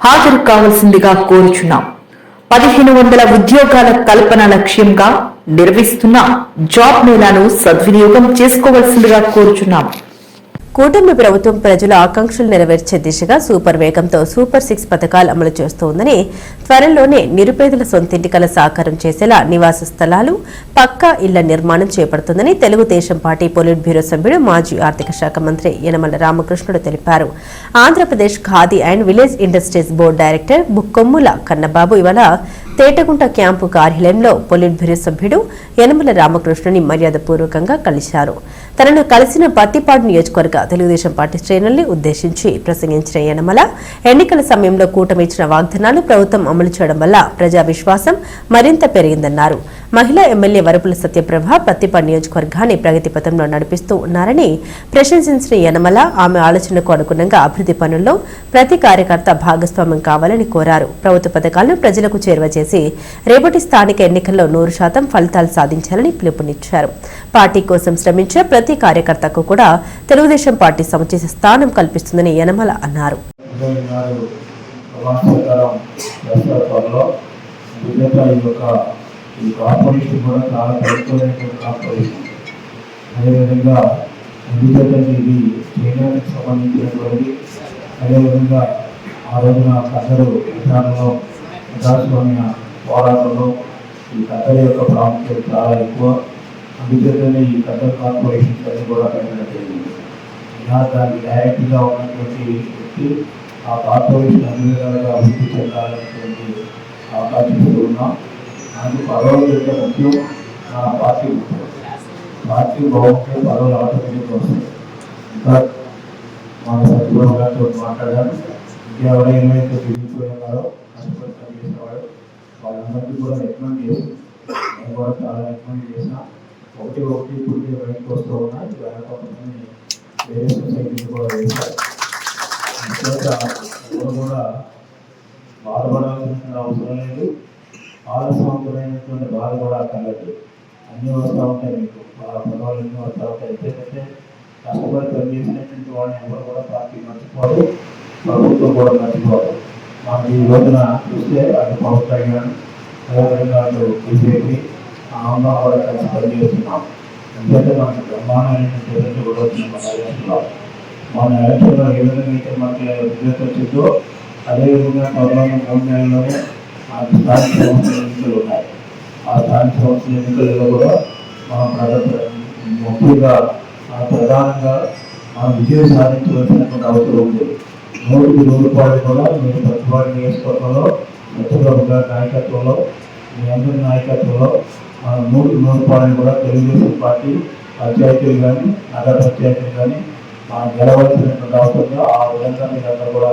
హాజరు కావాల్సిందిగా కోరుచున్నాం. పదిహేను వందల ఉద్యోగాల కల్పన లక్ష్యంగా నిర్వహిస్తున్న జాబ్ మేళాను సద్వినియోగం చేసుకోవాల్సిందిగా కోరుచున్నాం. కూటమి ప్రభుత్వం ప్రజల ఆకాంక్షలు నెరవేర్చే దిశగా సూపర్ వేగంతో సూపర్ సిక్స్ పథకాలు అమలు చేస్తోందని త్వరలోనే నిరుపేదల సొంతింటికల సాకారం చేసేలా నివాస స్థలాలు పక్కా ఇళ్ళ నిర్మాణం చేపడుతుందని తెలుగుదేశం పార్టీ పొలిట్ బ్యూరో సభ్యుడు మాజీ ఆర్థిక శాఖ మంత్రి యనమల రామకృష్ణుడు తెలిపారు. Andhra Pradesh Khadi and village industries board director Bukkommula Kannababu ఇవాళ తేటగుంట క్యాంపు కార్యాలయంలో పొలిట్ బ్యూరో సభ్యుడు యనమల రామకృష్ణుని మర్యాదపూర్వకంగా కలిశారు. తనను కలిసిన పత్తిపాడు నియోజకవర్గ తెలుగుదేశం పార్టీ శ్రేణుల్ని ఉద్దేశించి ప్రసంగించిన యనమల ఎన్నికల సమయంలో కూటమి ఇచ్చిన వాగ్దానాలు ప్రభుత్వం అమలు చేయడం వల్ల ప్రజా విశ్వాసం మరింత పెరిగిందన్నారు. మహిళా ఎమ్మెల్యే వరపుల సత్యప్రభ పత్తిపాడు నియోజకవర్గాన్ని ప్రగతి పథంలో నడిపిస్తూ ఉన్నారని ప్రశంసించిన యనమల ఆమె ఆలోచనకు అనుగుణంగా అభివృద్ధి పనుల్లో ప్రతి కార్యకర్త భాగస్వామ్యం కావాలని కోరారు. ప్రభుత్వ పథకాలను ప్రజలకు చేరువ చేసి రేపటి స్థానిక ఎన్నికల్లో నూరు శాతం ఫలితాలు సాధించాలని పిలుపునిచ్చారు. పార్టీ కోసం శ్రమించే ప్రతి కార్యకర్తకు కూడా తెలుగుదేశం పార్టీ సముచిత స్థానం కల్పిస్తుందని యనమల అన్నారు. ఈ కార్పొరేషన్ కూడా చాలా కలుపుకోలేనటువంటి కార్పొరేషన్ అదేవిధంగా ఎందుకంటే ఇది సంబంధించినటువంటి అదేవిధంగా ఆ రోజున అందరూ విధానంలో ప్రజాస్వామ్య పోరాటంలో ఈ కథల యొక్క ప్రాముఖ్యత చాలా ఎక్కువ. అందుచేతనే ఈ కథల కార్పొరేషన్స్ అన్ని కూడా పెట్టడం జరిగింది. ఇలా దానికి డైరెక్ట్గా ఉన్నటువంటి వ్యక్తి ఆ కార్పొరేషన్ అన్ని విధాలుగా అభివృద్ధి చెందాలనేటువంటి ఆకాంక్షిస్తూ ఉన్నాం అందుకు పదవులు యొక్క ముఖ్యం మన పార్టీ ముఖ్యం. పార్టీ బాగుంటే పదవులు ఆటోమేటిక్గా వస్తాయి ఇంకా మన సత్యబాబు గారితో మాట్లాడారు ఇంకెవరైనా ఏమైతే తిరిగిపోయి అందరికీ కూడా రికమెండ్ చేసి నేను కూడా చాలా రికమెండ్ చేసిన. ఒకటి ఒకటి ఇప్పుడు బయటకు వస్తూ ఉన్నాయి. వేరే కొంతమంది వేరే సొసైటీలు కూడా వేశారు. ఎవరు కూడా బాధపడాల్సిన అవసరం లేదు. ఆలస్యవంతులైనటువంటి బాధ కూడా కలదు అన్నీ వస్తూ ఉంటాయి మీకు. ఆ పదవులు అన్నీ వస్తూ ఉంటాయి. ఎందుకంటే కష్టపడి పనిచేసినటువంటి వాళ్ళని ఎవరు కూడా పార్టీ మర్చిపోరు. ప్రభుత్వం కూడా మర్చిపోరు మాకు ఈ రోజున చూస్తే అటు పవన్ కళ్యాణ్ అదేవిధంగా అటు బీజేపీ ఆంధ్ర కూడా కలిసి పనిచేస్తున్నాం ఎందుకంటే మనకు బ్రహ్మాండమైనటువంటి కూడా మన ఎలక్షన్లో ఏ విధంగా అయితే మనకి రిజల్ట్ వచ్చిందో అదేవిధంగా త్వరలో మూడు ఆ స్థానిక సంస్థల ఎన్నికలు ఉన్నాయి. ఆ స్థానిక సంస్థల ఎన్నికల్లో కూడా మనం ముఖ్యంగా ప్రధానంగా మనం విజయం సాధించవలసినటువంటి అవసరం ఉంది. నూటికి నూరు పాడు కూడా మీరు ప్రతిపాడు నియోజకవర్గంలో సత్యబాబు గారి నాయకత్వంలో మీ అందరి నాయకత్వంలో మనం నూటికి నూరు రూపాయలు కూడా తెలుగుదేశం పార్టీ పంచాయతీలు కానీ నగర పంచాయతీలు కానీ మనం గెలవలసినటువంటి అవసరంగా ఆ విధంగా మీరందరూ కూడా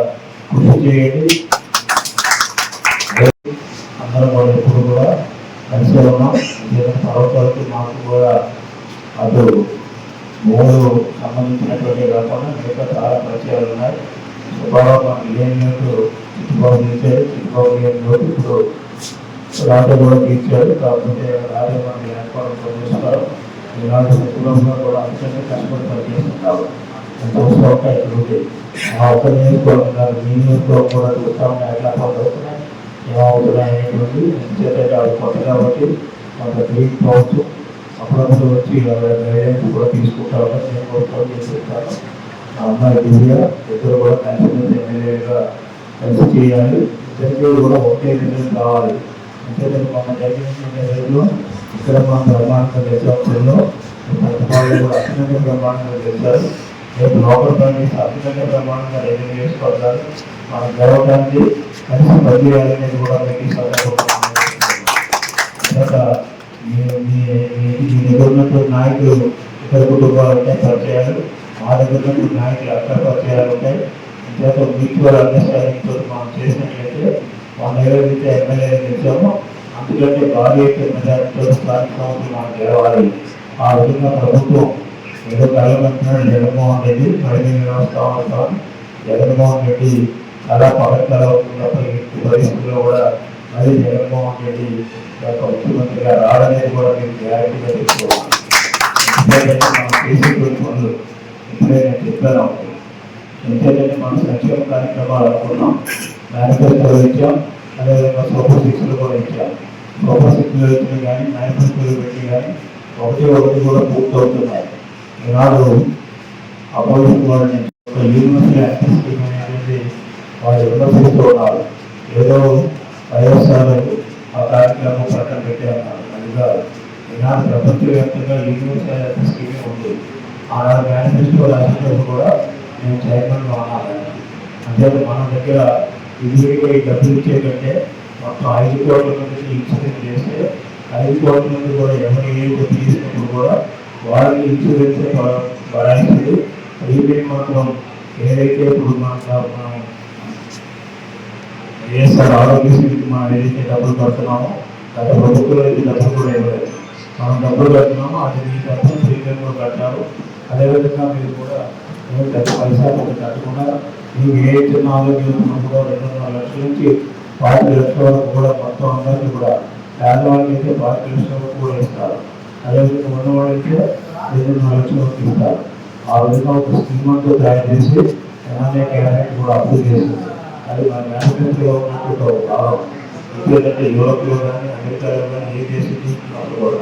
కృషి చేయండి అందరం కూడా ఎప్పుడు కూడా కలిసి ఉన్నాం ఏదైనా పర్వతాలకి మాకు కూడా అటు మూడు సంబంధించినటువంటి కాకుండా మిగతా చాలా పరిచయాలు ఉన్నాయి సుబ్బారావు మనకి లేనినట్టు చిట్టుబాబు తీర్చారు చిట్టుబాబు లేనిలోకి ఇప్పుడు రాజా కూడా తీర్చారు కాకపోతే రాజా మనం ఏర్పాటు చేస్తున్నారు ఇలాంటి సచివాలయం కూడా అంతకంటే కష్టపడి పనిచేస్తున్నారు ఎంతో సౌక ఇక్కడ ఉంది. ఆ ఒక్క నియోజకవర్గం కాదు మీ నియోజకవర్గం కూడా చూస్తాం ఎట్లా పడుతున్నాయి ఏమవుతున్నాయి అనేటువంటి చేత కొత్త కాబట్టి కొంత కావచ్చు అప్పుడప్పుడు వచ్చి గైడెన్స్ కూడా తీసుకుంటారు నేను కూడా ఫోన్ చేస్తుంటాను ఆ అమ్మాయి దివ్య ఇద్దరు కూడా కలిసి ఎమ్మెల్యేగా కలిసి చేయాలి. ఇద్దరు కూడా ఒకే రిజల్ట్ కావాలి. అంతేకాదు మన జరిగిన ఇక్కడ మన బ్రహ్మాండంగా గెలిచాలో వాళ్ళు కూడా అత్యంత బ్రహ్మాండంగా గెలిచారు రేపు లోపల అత్యంత బ్రహ్మాండంగా రైతులు చేసుకోవాలి మనం గెలవడానికి కలిసి కూడా మీకు సందర్భంగా మీ దగ్గర ఉన్నటువంటి నాయకులు ఇతర కుటుంబాలు ఉంటాయి పరిచయాలు మా దగ్గర ఉన్నటువంటి నాయకులు అక్కడ పరిచయాలు ఉంటాయి మీకు మ్యూచువల్ అండర్స్టాండింగ్ ఏదైతే ఎమ్మెల్యే గెలిచామో అందుకంటే భారీ ఎత్తున మెజార్టీతో స్థానిక మనం గెలవాలి. ఆ విధంగా ప్రభుత్వం ఏదో కలగంటున్నాడు జగన్మోహన్ రెడ్డి పదిహేను వ్యవస్థ జగన్మోహన్ రెడ్డి చాలా పగడ్తల పరిస్థితుల్లో కూడా మళ్ళీ జగన్మోహన్ రెడ్డి యొక్క ముఖ్యమంత్రిగా రావడానికి కూడా మేము గ్యారంటీగా తెలుసుకోవాలి ఎందుకంటే మనం చేసేటువంటి పనులు ఇప్పుడే నేను చెప్పాను. ఎంతైతే మనం సంక్షేమ కార్యక్రమాలు అనుకున్నాం. మేనిఫెస్టో ఇచ్చాం. అదేవిధంగా సూపర్ సిక్స్లు కూడా ఇచ్చాం సూపర్ సిక్స్లు ఇచ్చిన కానీ మేనిఫెస్టోలు పెట్టి కానీ ఒకటి ఒకటి కూడా పూర్తవుతున్నాయి. ఈనాడు అపోజిషన్ వాళ్ళని ఒక యూనివర్సిటీ యాక్సెస్ స్కీమ్ అనేటువంటి వాళ్ళు విమర్శిస్తూ ఉన్నారు. ఏదో వైఎస్ఆర్ ఆ కార్యక్రమం పక్కన పెట్టామన్నారు అది కాదు. ఈనాడు ప్రపంచవ్యాప్తంగా యూనివర్సిటీ యాక్సెస్ స్కీమ్ ఉంది. ఆనాడు మేనిఫెస్టో రాసినప్పుడు కూడా నేను చైర్మన్ ఉన్నాను. అంటే మన దగ్గర ఇదివరకు ఈ డబ్బులు ఇచ్చేటంటే మొత్తం ఐదు కోట్ల మంది ఇన్సూరెన్స్ చేస్తే ఐదు కోట్ల మంది కూడా ఎవరి ఏ తీసుకున్నప్పుడు కూడా వాళ్ళకి ఇన్సూరెన్స్ పడాల్సింది ప్రీమియం మాత్రం ఏదైతే ఇప్పుడు మనం మనం ఆరోగ్యశ్రీకి మనం ఏదైతే డబ్బులు కడుతున్నామో గత ప్రభుత్వం అయితే డబ్బులు కూడా ఇవ్వలేదు. మనం డబ్బులు కడుతున్నామో అది మీ డబ్బులు ప్రీమియం కూడా కట్టారు. అదేవిధంగా మీరు కూడా గత పైసలు ఒకటి కట్టకుండా మీరు ఏ చిన్న ఆరోగ్యం ఉన్నా కూడా రెండున్నర లక్షల నుంచి పాతి లక్షల వరకు కూడా మొత్తం అందరికీ కూడా పేదవాళ్ళకి అయితే పాతి లక్షల వరకు కూడా ఇస్తారు. అదేవిధంగా ఉన్నవాళ్ళైతే రెండున్నర లక్షల వరకు ఇస్తారు. ఆ విధంగా ఒక స్కీమ్ అంటూ తయారు చేసి ఎమ్మెల్యే క్యాబినెట్ కూడా అప్రూవ్ చేసింది. అది మన మేనిఫెస్టోలో ఉన్నటువంటి ఒక భావం. ఎందుకంటే యూరోప్లో కానీ అమెరికాలో కానీ ఏ దేశం చూసుకున్నప్పుడు కూడా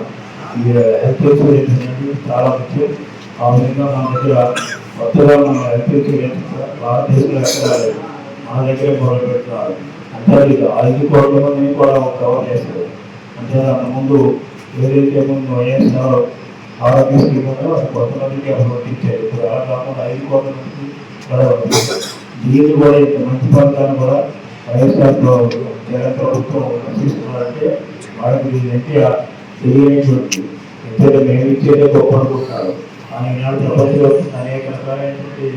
ఈ హెల్త్ ఇన్సూరెన్స్ అనేది చాలా ముఖ్యం. ఆ విధంగా మన దగ్గర కొత్తగా మన హెల్త్ భారతదేశంలో ఎక్కడ మన దగ్గర మొదలు పెట్టాలి అంటే ఇది ఐదు అనేది కూడా ఒక కవర్ చేస్తారు అంటే దాని ముందు ఏదైతే ముందు వైఎస్ఆర్ ఆరోగ్య స్కీమ్ ఉందో అది కొత్త మందికి అనుమతించారు ఇప్పుడు అలా కాకుండా ఐదు కోట్ల మందికి కూడా దీన్ని కూడా ఇంత మంచి పథకాన్ని కూడా వైఎస్ఆర్ జగన్ ప్రభుత్వం రక్షిస్తున్నారంటే వాళ్ళకి దీనికి తెలియనటువంటి ఎందుకంటే మేము ఇచ్చేదే గొప్ప అనుకుంటున్నారు కానీ ఈనాడు ప్రపంచంలో అనేక రకాలైనటువంటి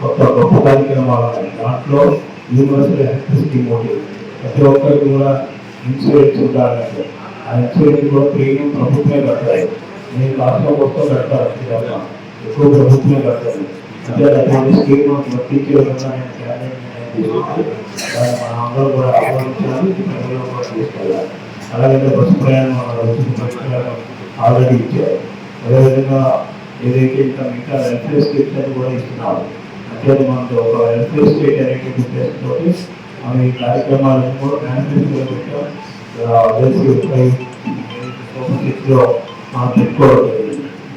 కొత్త గొప్ప కార్యక్రమాలు ఉన్నాయి దాంట్లో యూనివర్సల్ హెల్త్ స్కీమ్ ఒకటి ప్రతి ఒక్కరికి కూడా ఇన్సూరెన్స్ ఉండాలంటే ఆ ఇన్సూరెన్స్ కూడా ప్రీమియం ప్రభుత్వమే కట్టాలి. నేను రాష్ట్రం కోసం కట్టాలి ఎక్కువ ప్రభుత్వమే కట్టాలి అంటే అటువంటి స్కీమ్ వర్తించే విధంగా దాన్ని మన అందరూ కూడా ఆహ్వానించాలి. ప్రజలు కూడా తీసుకెళ్ళాలి. అలాగే బస్సు ప్రయాణం ఆల్రెడీ ఇచ్చారు. అదేవిధంగా ఏదైతే ఇంకా మిగతా వెల్ఫేర్ స్టేట్ అని కూడా ఇస్తున్నారు అంటే మనకు ఒక వెల్ఫేర్ స్టేట్ అనేటువంటి ఉద్దేశంతో మనం ఈ కార్యక్రమాలను కూడా మేనిఫెస్టోలో పెట్టాం. మనం పెట్టుకోవడం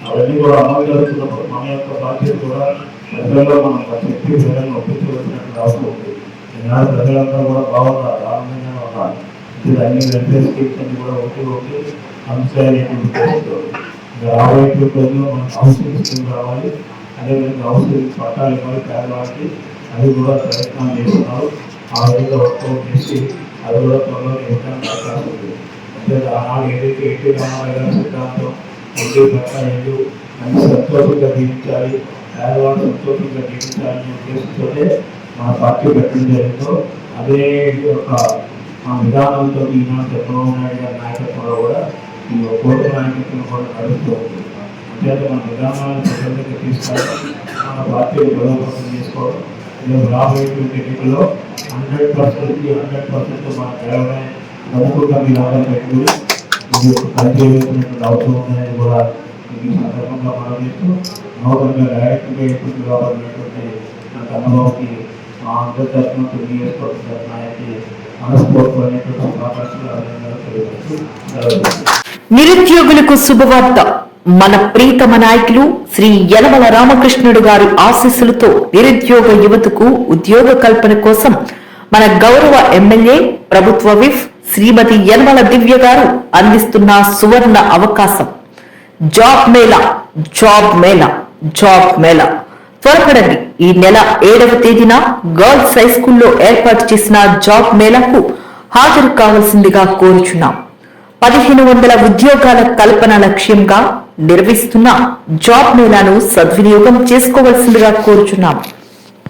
అవన్నీ కూడా అమలు జరుగుతున్నప్పుడు మన యొక్క బాధ్యత కూడా ప్రజల్లో మనం ఒక శక్తి ప్రజలను ఒప్పించవలసినటువంటి అవసరం ఉంది. ఈనాడు ప్రజలందరూ కూడా బాగున్నారు ఆనందంగా ఉన్నారు. ఇది అన్ని వెల్ఫేర్ స్కీమ్స్ అన్ని కూడా ఒకటి ఒకటి అంశాలనేటువంటి ఉద్దేశంతో రాబోయే రాబోయేటువంటి రోజుల్లో మనకు హౌసింగ్ స్కీమ్ రావాలి. అదేవిధంగా హౌసింగ్ పట్టాలు ఇవ్వాలి పేదవాళ్ళకి అది కూడా ప్రయత్నాలు చేస్తున్నారు. ఆ విధంగా వర్కౌట్ చేసి అది కూడా త్వరలో ఇవ్వడానికి అవకాశం ఉంది ఆనాడు ఏదైతే ఎన్టీ రామారావు గారి సిద్ధాంతం ఎన్టీ ప్రకాశం మంచి సంతోషంగా జీవించాలి పేదవాళ్ళు సంతోషంగా జీవించాలనే ఉద్దేశంతోనే మన పార్టీ పెట్టడం జరిగిందో అదే ఒక మా విధానంతో ఈనాడు చంద్రబాబు నాయుడు గారి నాయకత్వంలో కూడా ఈ కోటి నాయకత్వం కూడా నడుస్తూ ఉంది అంటే మన విధానాలను ప్రజలకు తీసుకెళ్ళి మన పార్టీని బలోపేతం చేసుకోవడం రేపు రాబోయేటువంటి ఎన్నికల్లో హండ్రెడ్ పర్సెంట్కి హండ్రెడ్ పర్సెంట్ మన కేవలం నమ్మకంగా మీరు ఆదాయం పెట్టుకుని ఇది పనిచేయవలసినటువంటి అవసరం ఉందనేది కూడా ఈ సందర్భంగా మనం చేస్తూ నూతనంగా డైరెక్ట్గా ఎప్పుడు కావాలనేటువంటి నా కన్నబాబుకి మా అందరి తరఫున తెలియజేసుకోవాల్సిన నాయకి మనస్ఫూర్తిమైనటువంటి శుభాకాంక్షలు అభినందనలు తెలియజేస్తూ సెలవు తీసుకుంటున్నాను. నిరుద్యోగులకు శుభవార్త. మన ప్రీతమ నాయకులు శ్రీ యనమల రామకృష్ణుడు గారి ఆశీస్సులతో నిరుద్యోగ యువతకు ఉద్యోగ కల్పన కోసం మన గౌరవ ఎమ్మెల్యే ప్రభుత్వ విఫ్ శ్రీమతి యనమల దివ్య గారు అందిస్తున్న సువర్ణ అవకాశం. Job mela job mela job mela. త్వరపడండి. ఈ నెల ఏడవ తేదీన గర్ల్స్ హై స్కూల్లో ఏర్పాటు చేసిన జాబ్ మేళాకు హాజరు కావాల్సిందిగా కోరుచున్నాం. పదిహేను వందల ఉద్యోగాల కల్పన లక్ష్యంగా నిర్వహిస్తున్న జాబ్ మేళాను సద్వినియోగం చేసుకోవాల్సిందిగా కోరుచున్నాం.